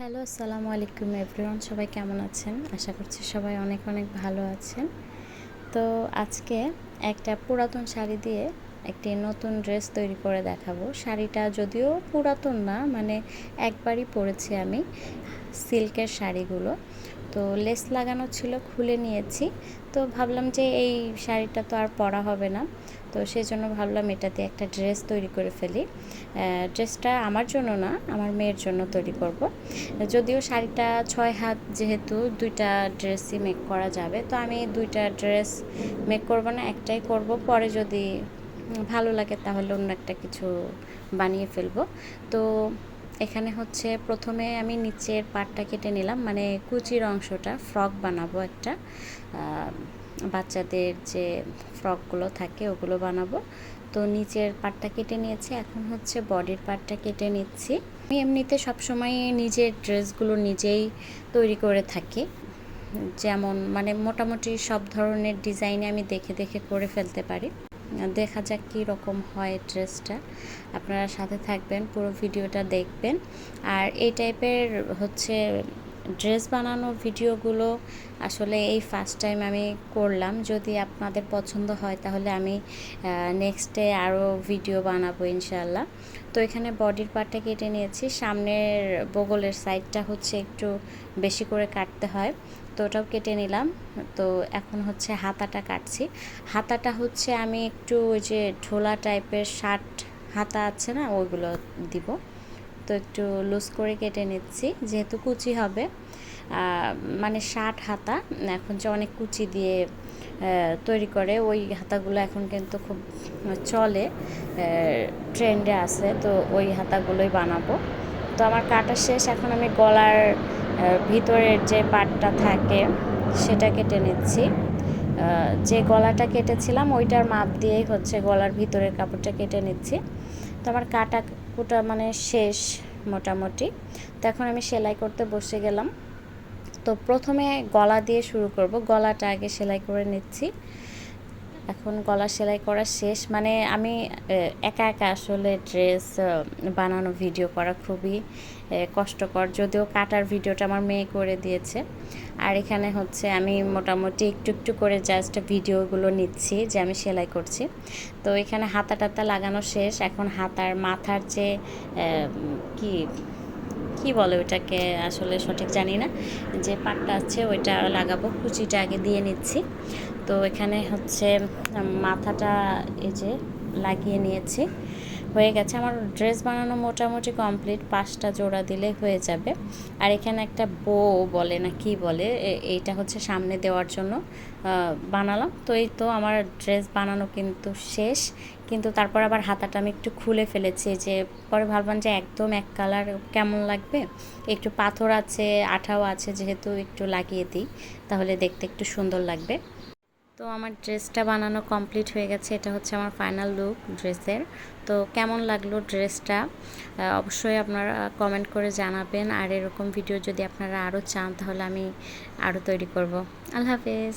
Hello, আসসালামু আলাইকুম everyone, সবাই কেমন আছেন? আশা করছি সবাই অনেক অনেক ভালো আছেন। তো আজকে একটা পুরাতন শাড়ি দিয়ে একটি নতুন ড্রেস তৈরি করে দেখাবো। শাড়িটা যদিও পুরাতন না মানে একবারই পরেছি আমি সিল্কের শাড়িগুলো। তো লেস লাগানো ছিল, খুলে নিয়েছি। তো ভাবলাম যে এই শাড়িটা তো আর পরা হবে না। তো সেই জন্য ভাবলাম এটা দিয়ে একটা ড্রেস তৈরি করে ফেলি। ড্রেসটা আমার জন্য না, আমার মেয়ের জন্য তৈরি করব। যদিও শাড়িটা ছয় হাত যেহেতু দুইটা ড্রেসই মেক করা যাবে, তো আমি দুইটা ড্রেস মেক করব না, একটাই করব। পরে যদি ভালো লাগে তাহলে অন্য একটা কিছু বানিয়ে ফেলব। তো এখানে হচ্ছে প্রথমে আমি নিচের পাটটা কেটে নিলাম মানে কুচির অংশটা, ফ্রক বানাবো একটা বাচ্চাদের যে ফ্রকগুলো থাকে ওগুলো বানাবো। তো নিচের পাটটা কেটে নিয়েছি, এখন হচ্ছে বডির পাটটা কেটে নিচ্ছি। আমি এমনিতে সবসময় নিজের ড্রেসগুলো নিজেই তৈরি করে থাকি। যেমন মানে মোটামুটি সব ধরনের ডিজাইনে আমি দেখে দেখে করে ফেলতে পারি। দেখা যাক কী রকম হয় ড্রেসটা। আপনারা সাথে থাকবেন, পুরো ভিডিওটা দেখবেন। আর এই টাইপের হচ্ছে ড্রেস বানানোর ভিডিওগুলো আসলে এই ফার্স্ট টাইম আমি করলাম। যদি আপনাদের পছন্দ হয়, তাহলে আমি নেক্সটে আরও ভিডিও বানাবো ইনশাল্লাহ তো এখানে বডির পার্টটা কেটে নিয়েছি। সামনের বগলের সাইডটা হচ্ছে একটু বেশি করে কাটতে হয়। তো ওটাও কেটে নিলাম। তো এখন হচ্ছে হাতাটা কাটছি। হাতাটা হচ্ছে আমি একটু ওই যে ঢোলা টাইপের শার্ট হাতা আছে না, ওইগুলো দিব। তো একটু লুজ করে কেটে নিচ্ছি, যেহেতু কুচি হবে। মানে ষাট হাতা, এখন যে অনেক কুচি দিয়ে তৈরি করে, ওই হাতাগুলো এখন কিন্তু খুব চলে ট্রেন্ডে আছে, তো ওই হাতাগুলোই বানাবো। তো আমার কাটা শেষ, এখন আমি গলার ভিতরের যে পাটটা থাকে, সেটা কেটে নিচ্ছি। যে গলাটা কেটেছিলাম, ওইটার মাপ দিয়েই হচ্ছে গলার ভিতরের কাপড়টা কেটে নিচ্ছি। তো আমার কাটা কুটা মানে শেষ মোটামুটি। তো এখন আমি সেলাই করতে বসে গেলাম। তো প্রথমে গলা দিয়ে শুরু করব। গলাটা আগে সেলাই করে নিচ্ছি। এখন গলা সেলাই করা শেষ। মানে আমি একা একা আসলে ড্রেস বানানো ভিডিও করা খুবই কষ্টকর। যদিও কাটার ভিডিওটা আমার মেয়ে করে দিয়েছে। আর এখানে হচ্ছে আমি মোটামুটি একটু একটু করে জাস্ট ভিডিওগুলো নিচ্ছি যে আমি সেলাই করছি। তো এখানে হাতা টাতা লাগানো শেষ। এখন হাতার মাথার যে কি কি বলে ওইটাকে আসলে সঠিক জানি না। যে পাটটা আছে ওইটা লাগাবো, কুচিটা আগে দিয়ে নিচ্ছি। তো এখানে হচ্ছে মাথাটা এই যে লাগিয়ে নিয়েছি। হয়ে গেছে। আমার ড্রেস বানানো মোটামুটি কমপ্লিট পাঁচটা জোড়া দিলে হয়ে যাবে। আর এখানে একটা বো বলে না কি বলে এইটা হচ্ছে সামনে দেওয়ার জন্য বানালাম। তো এই তো আমার ড্রেস বানানো কিন্তু শেষ। কিন্তু তারপর আবার হাতাটা আমি একটু খুলে ফেলেছি যে, পরে ভাবলাম যে একদম এক কালার কেমন লাগবে? একটু পাথর আছে, আঠাও আছে, যেহেতু একটু লাগিয়ে দিই, তাহলে দেখতে একটু সুন্দর লাগবে। তো আমার ড্রেসটা বানানো কমপ্লিট হয়ে গেছে। এটা হচ্ছে আমার ফাইনাল লুক ড্রেসের। তো কেমন লাগল ড্রেসটা? অবশ্যই আপনারা কমেন্ট করে জানাবেন। আর এরকম ভিডিও যদি আপনারা আরও চান, তাহলে আমি আরও তৈরি করব। আল্লাহ হাফেজ।